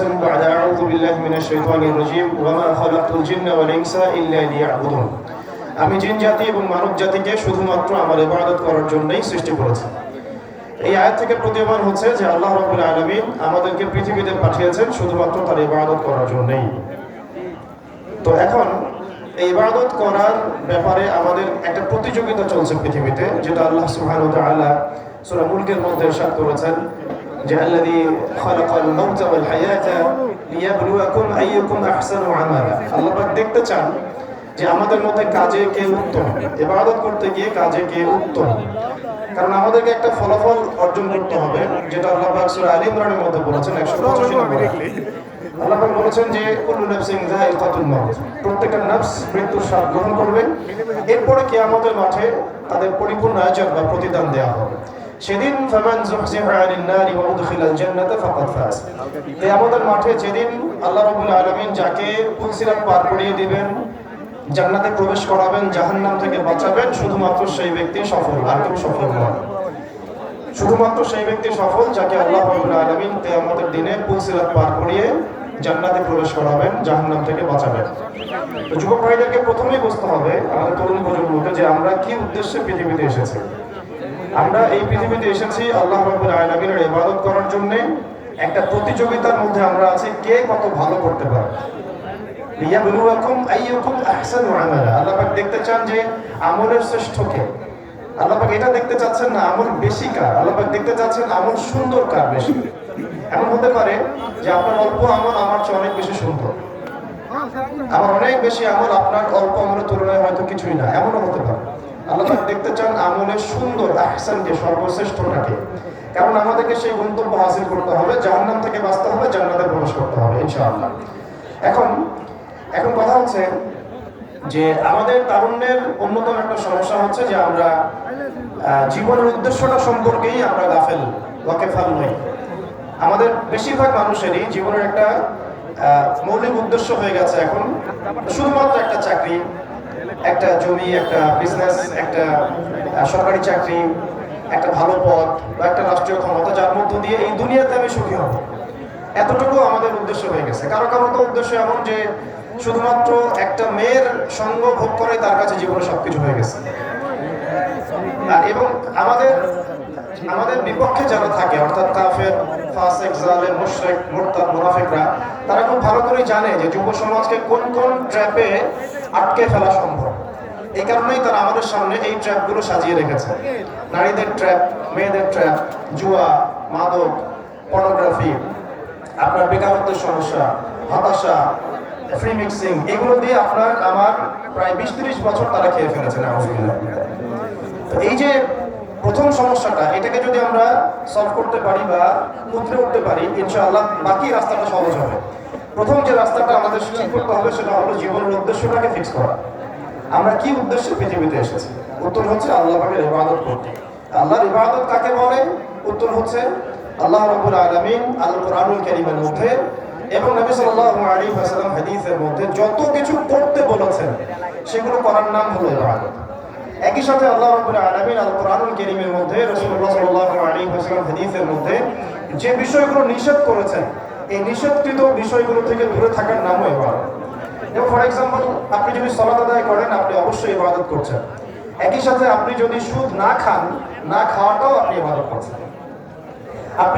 আউযু বিল্লাহি মিনাশ শাইতানির রাজীম ওয়া মা খালাকতুল জিন্না ওয়াল ইনসা ইল্লা লিয়াবুদুন আমি জিন জাতি এবং মানব জাতিকে শুধুমাত্র আমার ইবাদত করার জন্যই সৃষ্টি করেছি। এই আয়াত থেকে প্রতীয়মান হচ্ছে যে আল্লাহ রাব্বুল আলামিন আমাদেরকে পৃথিবীতে পাঠিয়েছেন শুধুমাত্র তার ইবাদত করার জন্যই। তো এখন, এই ইবাদত করার ব্যাপারে আমাদের একটা প্রতিযোগিতা চলছে পৃথিবীতে, যেটা আল্লাহ সুবহানাহু ওয়া তাআলা মুলকের মধ্যে ইরশাদ করেছেন। খালাকাল মাউতা ওয়াল হায়াতা লিয়াবলুয়াকুম আইয়ুকুম আহসানু আমালা আল্লাহ পাক দেখতে চান যে আমাদের মধ্যে কাজে কে উত্তম ইবাদত করতে গিয়ে কাজে কে উত্তম। কারণ আমাদেরকে একটা ফলাফল অর্জন করতে হবে যেটা আল্লাহ পাক সূরা আলী ইমরানের মধ্যে বলেছেন 185 নম্বর। আল্লাহ পাক বলেছেন যে কুল্লু নাফসিন যায়িকাতুল মাউত। প্রত্যেকটা নফস মৃত্যুর স্বাদ গ্রহণ করবে। এরপরে কিয়ামতের মাঠে তাদের পরিপূর্ণ আয়াত বা প্রতিদান দেওয়া হবে। সেদিন মাঠে যেদিন আল্লাহ রাব্বুল আলামিন যাকে পুলসিরাত পার করিয়ে দিবেন, জান্নাতে প্রবেশ করাবেন, জাহান্নাম থেকে বাঁচাবেন, শুধুমাত্র সেই ব্যক্তি সফল, আর কেউ সফল নয়। শুধুমাত্র সেই ব্যক্তি সফল যাকে আল্লাহ রাব্বুল আলামিন কিয়ামতের দিনে পুলসিরাত পার করিয়ে জান্নাতে প্রবেশ করাবেন, জাহান্নাম থেকে বাঁচাবেন। তো যুবক ভাইদেরকে প্রথমেই বুঝতে হবে আমাদের তরুণ প্রজন্মকে যে আমরা কি উদ্দেশ্যে পৃথিবীতে এসেছি। আমরা এই পৃথিবীতে এসেছি আল্লাহ রাব্বুল আলামিনের ইবাদত করার জন্য। একটা প্রতিযোগিতার মধ্যে আমরা আছি, কে কত ভালো করতে পারে। এমন হতে পারে যে আপনার অল্প আমল আমার চেয়ে অনেক বেশি সুন্দর। আমার অনেক বেশি আমল আপনার অল্প আমলের তুলনায় হয়তো কিছুই না, এমনও হতে পারে। আল্লাহ দেখতে চান আমলের সুন্দর, আহসানকে, সর্বশ্রেষ্ঠটাকে। কারণ আমাদেরকে সেই গন্তব্য হাসিল করতে হবে, জাহান্নাম থেকে বাঁচতে হবে, জান্নাতে প্রবেশ করতে হবে, ইনশাআল্লাহ। এখন এখন কথা হচ্ছে যে আমাদের তারুণ্যের অন্যতম একটা সমস্যা হচ্ছে যে আমরা জীবনের উদ্দেশ্যটা সম্পর্কেই আমরা গাফেল, ওয়াকেফাল নই। আমাদের বেশিরভাগ মানুষেরই জীবনের একটা মৌলিক উদ্দেশ্য হয়ে গেছে এখন, শুধুমাত্র একটা চাকরি একটা জমি, একটা বিজনেস একটা সরকারি চাকরি, একটা ভালো পথ বা একটা রাষ্ট্রীয় ক্ষমতা, যার মধ্য দিয়ে এই দুনিয়াতে আমি সুখী হব। এতটুকু আমাদের উদ্দেশ্য হয়ে গেছে। কারও কারও তো উদ্দেশ্য এমন যে শুধুমাত্র একটা মেয়ের সঙ্গ ভোগ করে তার কাছে জীবনে সবকিছু হয়ে গেছে। এবং আমাদের আমাদের বিপক্ষে যারা থাকে, অর্থাৎ কাফের, ফাসেক, জালেম, মুশরিক, মুরতাদ, মুনাফিকরা, তারা খুব ভালো করে জানে যে যুব সমাজকে কোন কোন ট্র্যাপে আটকে ফেলা সম্ভব। এই কারণেই তারা আমাদের সামনে এই ট্র্যাপগুলো সাজিয়ে রেখেছে। নারীদের ট্র্যাপ, মেয়েদের ট্র্যাপ, জুয়া, মাদক পর্নোগ্রাফি আপনার বেকারত্বের সমস্যা, হতাশা ফ্রি মিক্সিং এগুলো দিয়ে আপনার আমার প্রায় বিশ বছর তারা খেয়ে ফেলেছে নাউজুবিল্লাহ তো এই যে প্রথম সমস্যাটা, এটাকে যদি আমরা সলভ করতে পারি বা উতরে উঠতে পারি, ইনশাআল্লাহ বাকি রাস্তাটা সহজ হবে। প্রথম যে রাস্তাটা আমাদের ঠিক করতে হবে সেটা হলো জীবনের উদ্দেশ্যটাকে ফিক্স করা। আমরা কি উদ্দেশ্যে পৃথিবীতে এসেছি? উত্তর হচ্ছে আল্লাহ ইবাদত করতে। আল্লাহর ইবাদত কাকে বলে? উত্তর হচ্ছে আল্লাহ রাব্বুল আলামিন আল কোরআনুল কারীমের মধ্যে এবং নবী সাল্লাল্লাহু আলাইহি ওয়াসাল্লাম হাদিসের মধ্যে যত কিছু করতে বলেছেন, সেগুলো করার নাম হলো ইবাদত। একই সাথে আল্লাহ রাব্বুল আলামিন আল কোরআনুল কারীমের মধ্যে রাসূলুল্লাহ সাল্লাল্লাহু আলাইহি ওয়াসাল্লাম হাদিসের মধ্যে যে বিষয়গুলো নিষেধ করেছেন, এই নিষেধকৃত বিষয়গুলো থেকে দূরে থাকার নামও ইবাদত। যেমন ফর এক্সাম্পল আপনি যদি সলাত আদায় করেন, আপনি অবশ্যই ইবাদত করছেন। একই সাথে আপনি যদি সুদ না খান, না খাওয়াটাও আপনি ইবাদত করছেন।